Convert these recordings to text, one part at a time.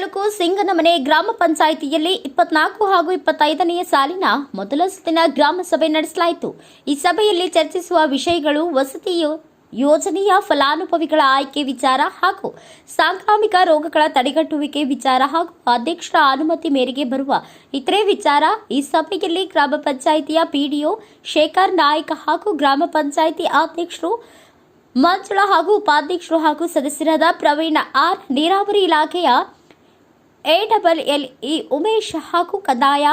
ತಾಲೂಕು ಸಿಂಗನಮನೆ ಗ್ರಾಮ ಪಂಚಾಯಿತಿಯಲ್ಲಿ ಇಪ್ಪತ್ನಾಲ್ಕು ಹಾಗೂ ಇಪ್ಪತ್ತೈದನೆಯ ಸಾಲಿನ ಮೊದಲ ಸುತ್ತಿನ ಗ್ರಾಮ ಸಭೆ ನಡೆಸಲಾಯಿತು. ಈ ಸಭೆಯಲ್ಲಿ ಚರ್ಚಿಸುವ ವಿಷಯಗಳು ವಸತಿ ಯೋಜನೆಯ ಫಲಾನುಭವಿಗಳ ಆಯ್ಕೆ ವಿಚಾರ ಹಾಗೂ ಸಾಂಕ್ರಾಮಿಕ ರೋಗಗಳ ತಡೆಗಟ್ಟುವಿಕೆ ವಿಚಾರ ಹಾಗೂ ಅಧ್ಯಕ್ಷರ ಅನುಮತಿ ಮೇರೆಗೆ ಬರುವ ಇತರೆ ವಿಚಾರ ಈ ಸಭೆಯಲ್ಲಿ ಗ್ರಾಮ ಪಂಚಾಯಿತಿಯ ಪಿಡಿಒ ಶೇಖರ್ ನಾಯ್ಕ ಹಾಗೂ ಗ್ರಾಮ ಪಂಚಾಯಿತಿ ಅಧ್ಯಕ್ಷರು ಮಂಜುಳ ಹಾಗೂ ಉಪಾಧ್ಯಕ್ಷರು ಹಾಗೂ ಸದಸ್ಯರಾದ ಪ್ರವೀಣ ಆರ್ ನೀರಾವರಿ ಇಲಾಖೆಯ A double L E Umesh ಹಾಗೂ ಕಂದಾಯ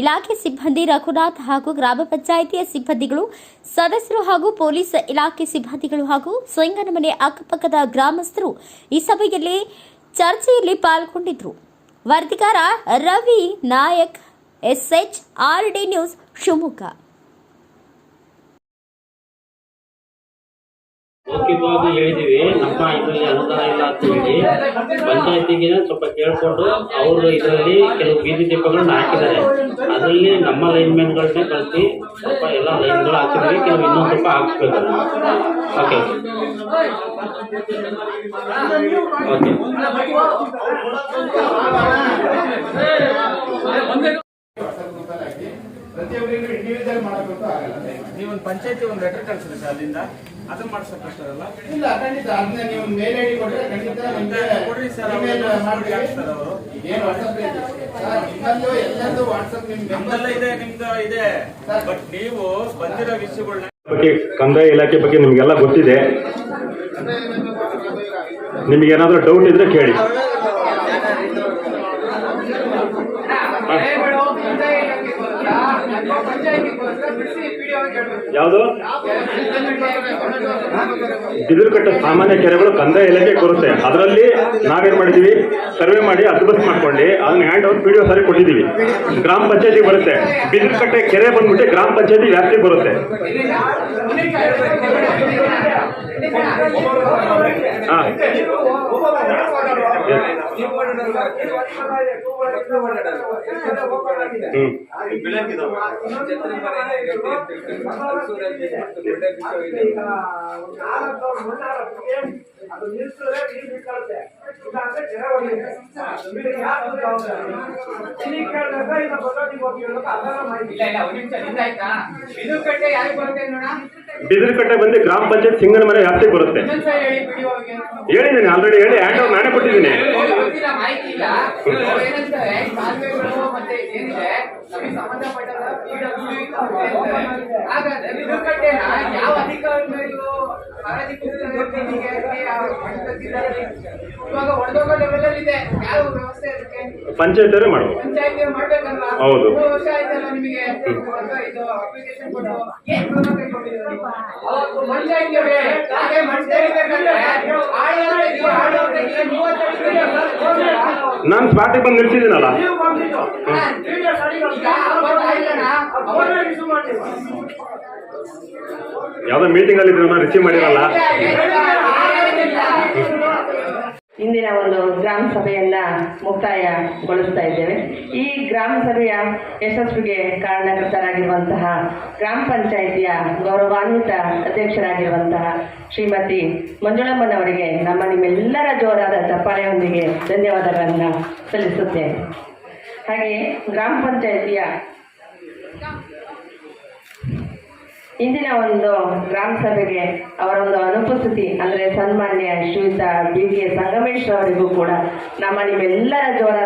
ಇಲಾಖೆ ಸಿಬ್ಬಂದಿ ರಘುನಾಥ್ ಹಾಗೂ ಗ್ರಾಮ ಪಂಚಾಯಿತಿಯ ಸಿಬ್ಬಂದಿಗಳು, ಸದಸ್ಯರು ಹಾಗೂ ಪೊಲೀಸ್ ಇಲಾಖೆ ಸಿಬ್ಬಂದಿಗಳು ಹಾಗೂ ಸಿಂಗನಮನೆ ಅಕ್ಕಪಕ್ಕದ ಗ್ರಾಮಸ್ಥರು ಈ ಸಭೆಯಲ್ಲಿ ಚರ್ಚೆಯಲ್ಲಿ ಪಾಲ್ಗೊಂಡಿದ್ದರು. ವರದಿಗಾರ Ravi Nayak, SH R D news Shivamogga. ಮೌಖಿಕವಾಗಿ ಹೇಳಿದೀವಿ ನಮ್ಮ ಇದರಲ್ಲಿ ಅನುದಾನ ಇಲ್ಲ ಅಂತ ಹೇಳಿ. ಪಂಚಾಯತಿಗೆ ಸ್ವಲ್ಪ ಕೇಳಿಕೊಂಡು ಅವರು ಇದರಲ್ಲಿ ಕೆಲವು ಬೀದಿ ದೀಪಗಳನ್ನ ಹಾಕಿದ್ದಾರೆ. ಅದರಲ್ಲಿ ನಮ್ಮ ಲೈನ್ಮೆನ್ಗಳನ್ನೇ ಕಳಿಸಿ ಸ್ವಲ್ಪ ಎಲ್ಲ ಲೈನ್ಗಳು ಹಾಕಿದ್ವಿ ಕೆಲವು ಇನ್ನೊಂದು ಸ್ವಲ್ಪ ಹಾಕ್ಸ್ಬೇಕು ಓಕೆ ಓಕೆ ಪ್ರತಿಯೊಬ್ಬರಿಗೂ ಇಂಡಿವಿಜುವಲ್ ಮಾಡಬೇಕು ಆಗಲ್ಲ. ನೀವೊಂದು ಪಂಚಾಯತಿ ಒಂದು ಲೆಟರ್ ಕಳಿಸಿದ್ರೆ ಸರ್ ಅಲ್ಲಿಂದ? ಅದನ್ನ ಮಾಡ್ಸಕ್ಕಾಗಲ್ಲ ಇಲ್ಲ ಖಂಡಿತ. ಅದನ್ನ ನೀವು ಮೇಲ್ ಐಡಿ ಕೊಟ್ರೆ ಖಂಡಿತ ನಿಮ್ಗೆ ಕೊಡ್ರಿ ಸರ್ ಇಮೇಲ್ ಮಾಡ್ತೀವಿ. ಸರ್ ಅವರು. ಏನು ವಾಟ್ಸಪ್ ಇದೆ ಸರ್ ನಿಮ್ಮಲ್ಲೂ ಎಲ್ಲರದು ವಾಟ್ಸಪ್ ನಿಮ್ ಇದೆ ನಿಮ್ದು ಇದೆ. ಬಟ್ ನೀವು ಬಂದಿರೋ ವಿಷಯಗಳನ್ನ ಬಗ್ಗೆ ಕಂದಾಯ ಇಲಾಖೆ ಬಗ್ಗೆ ನಿಮ್ಗೆಲ್ಲ ಗೊತ್ತಿದೆ. ನಿಮ್ಗೆ ಏನಾದ್ರೂ ಡೌಟ್ ಇದ್ರೆ ಕೇಳಿ. ಯಾವುದು? ಬಿದಿರುಕಟ್ಟ ಸಾಮಾನ್ಯ ಕೆರೆಗಳು ಕಂದಾಯ ಇಲಾಖೆ ಕೊರುತ್ತೆ. ಅದರಲ್ಲಿ ನಾವೇನ್ ಮಾಡಿದೀವಿ? ಸರ್ವೆ ಮಾಡಿ ಅದ್ಭುತ ಮಾಡ್ಕೊಂಡು ಅದನ್ನ ಹ್ಯಾಂಡ್ ಔಟ್ ಪಿ ಡಿ ಸಾರಿ ಕೊಟ್ಟಿದ್ದೀವಿ ಗ್ರಾಮ ಪಂಚಾಯತಿ ಬರುತ್ತೆ. ಬಿದಿರುಕಟ್ಟೆ ಕೆರೆ ಬಂದ್ಬಿಟ್ಟು ಗ್ರಾಮ ಪಂಚಾಯತಿ ವ್ಯಾಪ್ತಿ ಬರುತ್ತೆ. ಬಿದುಕಟ್ಟೆ ಯಾರಿಗೆ ಬರುತ್ತೆ ನೋಡ ಬಿದಿರುಕಟ್ಟೆ ಬಂದು ಗ್ರಾಮ ಪಂಚಾಯತ್ ಸಿಂಗನ ಮನೆ ವ್ಯಾಪ್ತಿ ಬರುತ್ತೆ. ಹೇಳಿದ್ದೀನಿ ಆಲ್ರೆಡಿ ಹೇಳಿ ಹ್ಯಾಂಡ್ ಓವರ್ ನಾನೇ ಕೊಟ್ಟಿದ್ದೀನಿ. ಹಾಗಾದ್ರೆ ಬಿದುಕಟ್ಟೆನ ಯಾವ ಅಧಿಕಾರಿಗಳು ಮಾಡ್ಕೊತಿದ್ದಾರೆ? ಇವಾಗ ಇದೆ ಯಾವ ವ್ಯವಸ್ಥೆ ಅದಕ್ಕೆ ಆಯ್ತಲ್ಲ ನೀವು? ನಾನು ಸ್ಪಾಟಿಗೆ ಬಂದು ನಿಲ್ಸಿದ್ದೀನಲ್ಲ ಅವತ್ತು ಯಾವ್ದೋ ಮೀಟಿಂಗ್ ಅಲ್ಲಿ ರಿಸೀವ್ ಮಾಡಿರಲ್ಲ? ಇಂದಿನ ಒಂದು ಗ್ರಾಮ ಸಭೆಯನ್ನ ಮುಕ್ತಾಯಗೊಳಿಸ್ತಾ ಇದ್ದೇವೆ. ಈ ಗ್ರಾಮ ಸಭೆಯ ಯಶಸ್ವಿಗೆ ಕಾರಣಕರ್ತರಾಗಿರುವಂತಹ ಗ್ರಾಮ ಪಂಚಾಯಿತಿಯ ಗೌರವಾನ್ವಿತ ಅಧ್ಯಕ್ಷರಾಗಿರುವಂತಹ ಶ್ರೀಮತಿ ಮಂಜುಳಮ್ಮನವರಿಗೆ ನಮ್ಮ ನಿಮ್ಮೆಲ್ಲರ ಜೋರಾದ ಚಪ್ಪಾಳೆಯೊಂದಿಗೆ ಧನ್ಯವಾದಗಳನ್ನು ಸಲ್ಲಿಸುತ್ತೇನೆ. ಹಾಗೆಯೇ ಗ್ರಾಮ ಪಂಚಾಯಿತಿಯ ಇಂದಿನ ಒಂದು ಗ್ರಾಮ ಸಭೆಗೆ ಅವರ ಒಂದು ಅನುಪಸ್ಥಿತಿ, ಅಂದರೆ ಸನ್ಮಾನ್ಯ ಶ್ರೀಯುತ ಬಿ ಕೆ ಸಂಗಮೇಶ್ ಅವರಿಗೂ ಕೂಡ ನಮ್ಮ ನಿಮ್ಮೆಲ್ಲರ ಜೋರ